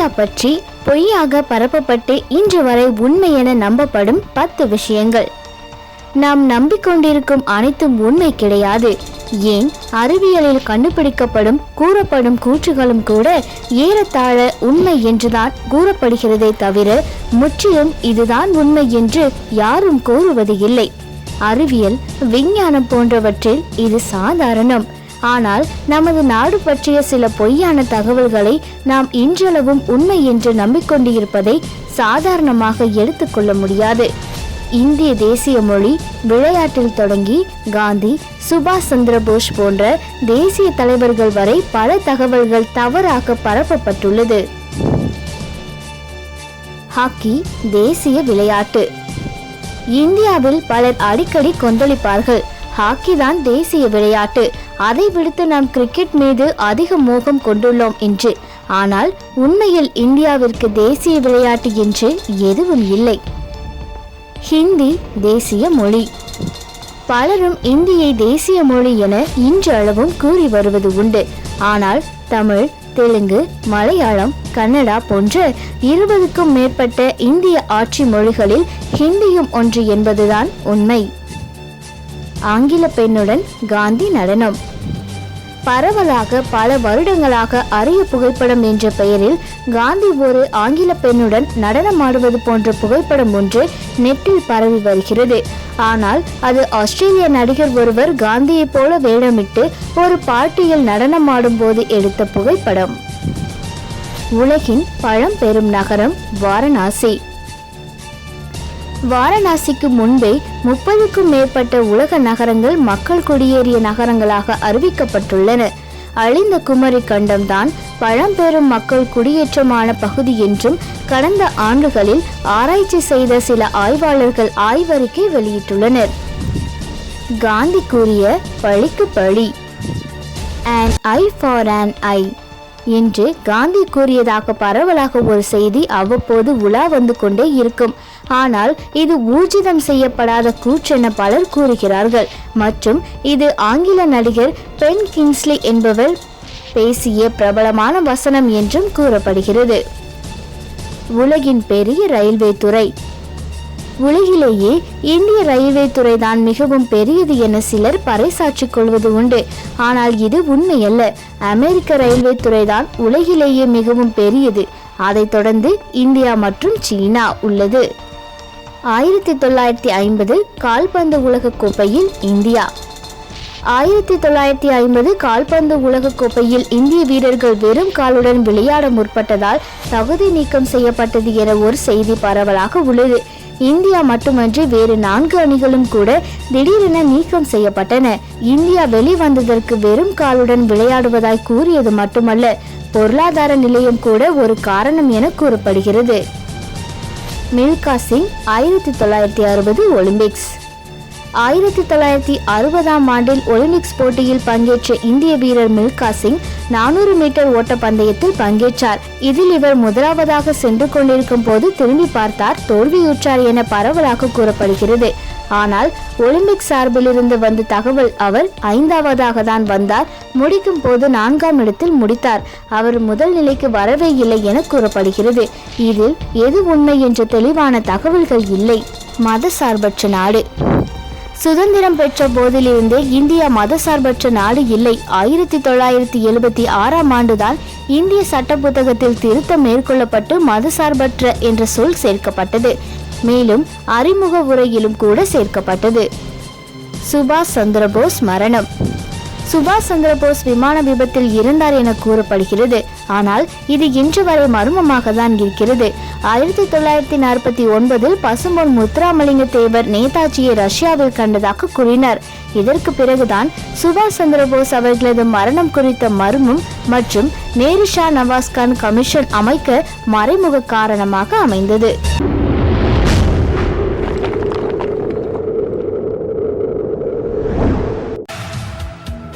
India பற்றி பொய்யாக பரப்பப்பட்டு இன்று வரை உண்மை என நம்பப்படும் பத்து விஷயங்கள். நாம் நம்பிக்கொண்டிருக்கும் அனைத்தும் உண்மை கிடையாது. ஏன்? அறிவியலில் கண்டுபிடிக்கப்படும் கூறப்படும் கூற்றுகளும் கூட ஏறத்தாழ உண்மை என்றுதான் கூறப்படுகிறதே தவிர முற்றிலும் இதுதான் உண்மை என்று யாரும் கூறுவது இல்லை அறிவியல் விஞ்ஞானம் போன்றவற்றில் இது சாதாரணம். ஆனால் நமது நாடு பற்றிய சில பொய்யான தகவல்களை நாம் இன்றளவும் உண்மை என்று நம்பிக்கொண்டிருப்பதை சாதாரணமாக எடுத்துக்கொள்ள முடியாது. இந்திய தேசிய மொழி விளையாட்டில் தொடங்கி காந்தி சுபாஷ் சந்திர போஸ் போன்ற தேசிய தலைவர்கள் வரை பல தகவல்கள் தவறாக பரப்பப்பட்டுள்ளது. ஹாக்கி தேசிய விளையாட்டு. இந்தியாவில் பலர் அடிக்கடி கொந்தளிப்பார்கள். ஹாக்கி தான் தேசிய விளையாட்டு. அதை விடுத்து நாம் கிரிக்கெட் மீது அதிக மோகம் கொண்டுள்ளோம் என்று. ஆனால் உண்மையில் இந்தியாவிற்கு தேசிய விளையாட்டு என்று எதுவும் இல்லை. ஹிந்தி தேசிய மொழி. பலரும் இந்தியை தேசிய மொழி என இன்றளவும் கூறி வருவது உண்டு. ஆனால் தமிழ் தெலுங்கு மலையாளம் கன்னடா போன்ற இருபதுக்கும் மேற்பட்ட இந்திய ஆட்சி மொழிகளில் ஹிந்தியும் ஒன்று என்பதுதான் உண்மை. ஆங்கில பெண்ணுடன் காந்தி நடனம். பரவலாக பல வருடங்களாக அரிய புகைப்படம் என்ற பெயரில் காந்தி ஒரு ஆங்கில பெண்ணுடன் நடனமாடுவது போன்ற புகைப்படம் ஒன்று நெட்டில் பரவி வருகிறது. ஆனால் அது ஆஸ்திரேலிய நடிகர் ஒருவர் காந்தியைப் போல வேடமிட்டு ஒரு பார்ட்டியில் நடனமாடும் போது எடுத்த புகைப்படம். உலகின் பழம்பெரும் நகரம் வாரணாசி. வாரணாசிக்கு முன்பே முப்பதுக்கும் மேற்பட்ட உலக நகரங்கள் மக்கள் குடியேறிய நகரங்களாக அறிவிக்கப்பட்டுள்ளன. அழிந்த குமரி கண்டம்தான் பழம்பெரும் மக்கள் குடியேற்றமான பகுதி என்றும் கடந்த ஆண்டுகளில் ஆராய்ச்சி செய்த சில ஆய்வாளர்கள் ஆய்வறிக்கை வெளியிட்டுள்ளனர். காந்தி கூறிய பழிக்கு பழி. An eye for an eye என்று காந்தி கூறியதாக பரவலாக ஒரு செய்தி அவ்வப்போது உலா வந்து கொண்டே இருக்கும். ஆனால் இது ஊர்ஜிதம் செய்யப்படாத கூற்றென பலர் கூறுகிறார்கள். மற்றும் இது ஆங்கில நடிகர் பென் கிங்ஸ்லி என்பவர் பேசிய பிரபலமான வசனம் என்றும் கூறப்படுகிறது. உலகின் பெரிய ரயில்வே துறை. உலகிலேயே இந்திய ரயில்வே துறைதான் மிகவும் பெரியது என சிலர் பறைசாற்றிக் கொள்வது உண்டு. ஆனால் இது உண்மையல்ல. அமெரிக்க ரயில்வே துறை தான் உலகிலேயே மிகவும் பெரியது. அதைத் தொடர்ந்து இந்தியா மற்றும் சீனா உள்ளது. ஆயிரத்தி தொள்ளாயிரத்தி ஐம்பது கால்பந்து உலகக் கோப்பையில் இந்தியா. ஆயிரத்தி தொள்ளாயிரத்தி ஐம்பது கால்பந்து உலகக் கோப்பையில் இந்திய வீரர்கள் வெறும் காலுடன் விளையாட முற்பட்டதால் தகுதி நீக்கம் செய்யப்பட்டது என ஒரு செய்தி பரவலாக உள்ளது. இந்தியா மட்டுமன்றி வேறு நான்கு அணிகளும் கூட திடீரென நீக்கம் செய்யப்பட்டன. இந்தியா வெளிவந்ததற்கு வெறும் காலுடன் விளையாடுவதாய் கூறியது மட்டுமல்ல பொருளாதார நிலையம் கூட ஒரு காரணம் என கூறப்படுகிறது. மில்கா சிங் ஆயிரத்தி தொள்ளாயிரத்தி அறுபது ஒலிம்பிக்ஸ். ஆயிரத்தி தொள்ளாயிரத்தி அறுபதாம் ஆண்டில் ஒலிம்பிக்ஸ் போட்டியில் பங்கேற்ற இந்திய வீரர் மில்கா சிங் நானூறு மீட்டர் ஓட்ட பந்தயத்தில் பங்கேற்றார். இதில் இவர் முதலாவதாக சென்று கொண்டிருக்கும் போது திரும்பி பார்த்தார் தோல்வியுற்றார் என பரவலாக கூறப்படுகிறது. ஆனால் ஒலிம்பிக் சார்பிலிருந்து வந்த தகவல் அவர் ஐந்தாவதாக தான் வந்தார். முடிக்கும் போது நான்காம் இடத்தில் முடித்தார். அவர் முதல் நிலைக்கு வரவே இல்லை என கூறப்படுகிறது. இதில் எது உண்மை என்ற தெளிவான தகவல்கள் இல்லை. மத சார்பற்ற நாடு. சுதந்திரம் பெற்ற போதிலிருந்தே இந்தியா மதசார்பற்ற நாடு இல்லை. ஆயிரத்தி தொள்ளாயிரத்தி எழுபத்தி ஆறாம் ஆண்டுதான் இந்திய சட்ட புத்தகத்தில் திருத்தம் மேற்கொள்ளப்பட்டு மதசார்பற்ற என்ற சொல் சேர்க்கப்பட்டது. மேலும் அறிமுக உரையிலும் கூட சேர்க்கப்பட்டது. சுபாஷ் சந்திரபோஸ் மரணம். சுபாஷ் சந்திரபோஸ் விமான விபத்தில் இறந்தார் என கூறப்படுகிறது. ஆனால் இது இன்று வரை மர்மமாக தான் இருக்கிறது. ஆயிரத்தி தொள்ளாயிரத்தி நாற்பத்தி ஒன்பதில் பசும்பொன் முத்துராமலிங்க தேவர் நேதாஜியை ரஷ்யாவில் கண்டதாக கூறினார். இதற்கு பிறகுதான் சுபாஷ் சந்திரபோஸ் அவர்களது மரணம் குறித்த மர்மம் மற்றும் நேரு ஷா நவாஸ்கான் கமிஷன் அமைக்க மறைமுக காரணமாக அமைந்தது.